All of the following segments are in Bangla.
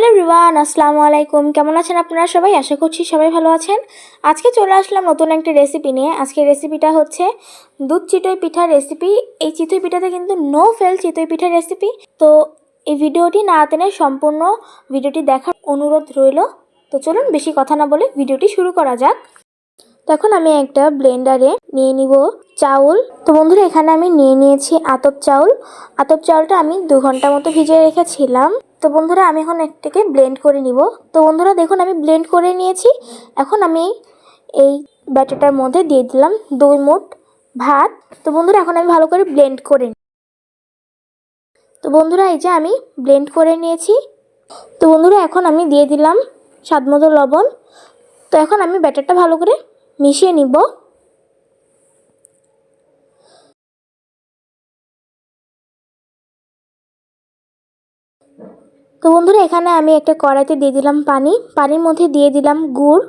হ্যালো রিওয়ান আসসালামু আলাইকুম। কেমন আছেন আপনারা সবাই? আশা করছি সবাই ভালো আছেন। আজকে চলে আসলাম নতুন একটা রেসিপি নিয়ে। আজকে রেসিপিটা হচ্ছে দুধ চিতই পিঠার রেসিপি এই চিতই পিঠাতে কিন্তু নো ফেল চিতই পিঠার রেসিপি তো এই ভিডিওটি না টেনে সম্পূর্ণ ভিডিওটি দেখার অনুরোধ রইল। তো চলুন বেশি কথা না বলে ভিডিওটি শুরু করা যাক। তখন আমি একটা ব্লেন্ডারে নিয়ে নিব চাউল। তো বন্ধুরা, এখানে আমি নিয়ে নিয়েছি আতপ চাউল। আতপ চাউলটা আমি দু ঘণ্টা মতো ভিজিয়ে রেখেছিলাম। তো বন্ধুরা, আমি এখন একটাকে ব্লেন্ড করে নিব। তো বন্ধুরা, দেখুন, আমি ব্লেন্ড করে নিয়েছি। এখন আমি এই ব্যাটারটার মধ্যে দিয়ে দিলাম দুই মুঠ ভাত। তো বন্ধুরা, এখন আমি ভালো করে ব্লেন্ড করে তো বন্ধুরা, এই যে আমি ব্লেন্ড করে নিয়েছি। তো বন্ধুরা, এখন আমি দিয়ে দিলাম স্বাদ মতো লবণ। তো এখন আমি ব্যাটারটা ভালো করে মিশিয়ে নিব। তো বন্ধুরা, এখানে আমি একটা কড়াইতে দিয়ে দিলাম পানি। পানির মধ্যে দিয়ে দিলাম গুড়।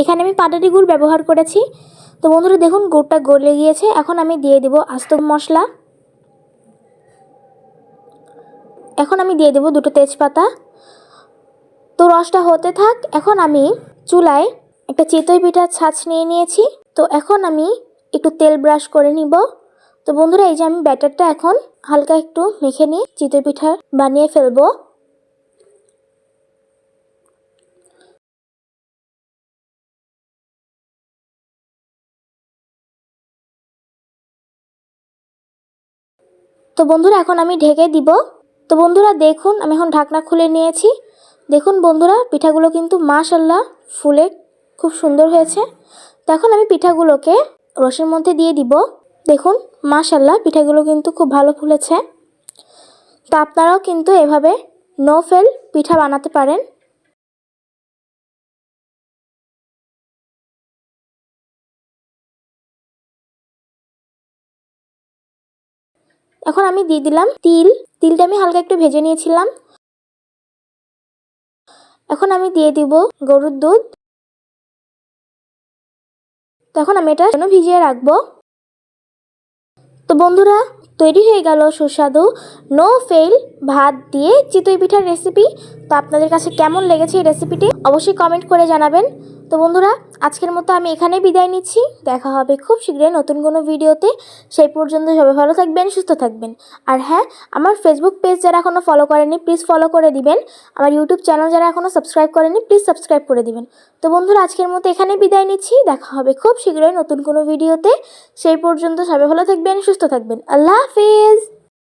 এখানে আমি পাটারি গুড় ব্যবহার করেছি। তো বন্ধুরা, দেখুন, গুড়টা গলে গিয়েছে। এখন আমি দিয়ে দিব আস্ত মশলা। এখন আমি দিয়ে দেব দুটো তেজপাতা। তো রসটা হতে থাক, এখন আমি চুলায় একটা চিতই পিঠার ছাঁচ নিয়ে নিয়েছি। তো এখন আমি একটু তেল ব্রাশ করে নিব। তো বন্ধুরা, এই যে আমি ব্যাটারটা এখন হালকা একটু মেখে নিয়ে চিতই পিঠা বানিয়ে ফেলব। তো বন্ধুরা, এখন আমি ঢেকে দিব। তো বন্ধুরা, দেখুন, আমি এখন ঢাকনা খুলে নিয়েছি। দেখুন বন্ধুরা, পিঠাগুলো কিন্তু মাশাল্লাহ ফুলে খুব সুন্দর হয়েছে। তো এখন আমি পিঠাগুলোকে রসের মধ্যে দিয়ে দিব। দেখুন মাশাল্লাহ পিঠাগুলো কিন্তু খুব ভালো ফুলেছে। তো আপনারাও কিন্তু এভাবে নো ফেল পিঠা বানাতে পারেন। এখন আমি দিয়ে দিলাম তিল। তিলটা আমি হালকা একটু ভেজে নিয়েছিলাম। এখন আমি দিয়ে দিব গরুর দুধ। তখন আমি এটা যেন ভিজিয়ে রাখব? তো বন্ধুরা, তৈরি হয়ে গেল সুস্বাদু নো ফেল ভাত দিয়ে চিতই পিঠার রেসিপি তো আপনাদের কাছে কেমন লেগেছে এই রেসিপিটি অবশ্যই কমেন্ট করে জানাবেন। তো বন্ধুরা, আজকের মতো আমি এখানেই বিদায় নিচ্ছি। দেখা হবে খুব শীঘ্রই নতুন কোনো ভিডিওতে। সেই পর্যন্ত সবাই ভালো থাকবেন, সুস্থ থাকবেন। আর হ্যাঁ আমার ফেসবুক পেজ যারা এখনও ফলো করেনি প্লিজ ফলো করে দিবেন। আমার ইউটিউব চ্যানেল যারা এখনও সাবস্ক্রাইব করেনি প্লিজ সাবস্ক্রাইব করে দিবেন। তো বন্ধুরা, আজকের মতো এখানেই বিদায় নিচ্ছি। দেখা হবে খুব শীঘ্রই নতুন কোনো ভিডিওতে। সেই পর্যন্ত সবাই ভালো থাকবেন, সুস্থ থাকবেন। আল্লাহ হাফিজ!